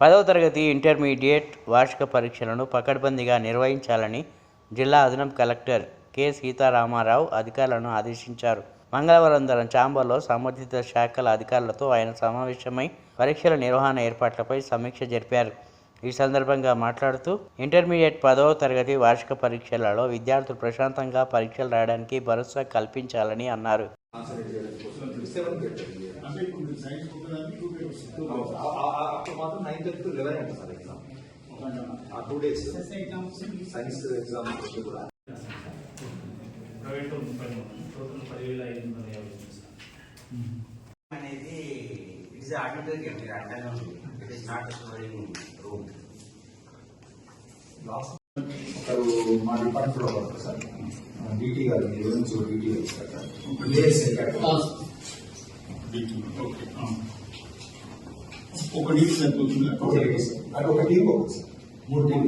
పదవ తరగతి ఇంటర్మీడియట్ వార్షిక పరీక్షలను పకడ్బందీగా నిర్వహించాలని జిల్లా అదనపు కలెక్టర్ కె. సీతారామారావు అధికారులను ఆదేశించారు. మంగళవారం ధరం చాంబర్లో సంబంధిత శాఖల అధికారులతో ఆయన సమావేశమై పరీక్షల నిర్వహణ ఏర్పాట్లపై సమీక్ష జరిపారు. ఈ సందర్భంగా మాట్లాడుతూ ఇంటర్మీడియట్ పదవ తరగతి వార్షిక పరీక్షలలో విద్యార్థులు ప్రశాంతంగా పరీక్షలు రాయడానికి భరోసా కల్పించాలని అన్నారు. అంటే మాత్రం నైన్ టు లెవెన్ ఉంటుంది సార్ ఎగ్జామ్ ఆ టూ డేస్ సైన్స్ ఎగ్జామ్ కూడా. ప్రైవేట్ ముప్పై మూడు టోటల్ పదివేల ఐదు వందల యాభై అనేది ఇట్ ఇస్ అడ్మిటెడ్ మీరు అంటానే ఉంది it is not storing room last ఒకరు మా డిపార్ట్మెంట్లో వర్క్ సార్. డిటి గారు మీ నుంచి డిటి గారు. సార్ డిఎస్ఏ ఓకే ఒక డీల్ సరిపోతుందా? ఒక టీం మూడు టీం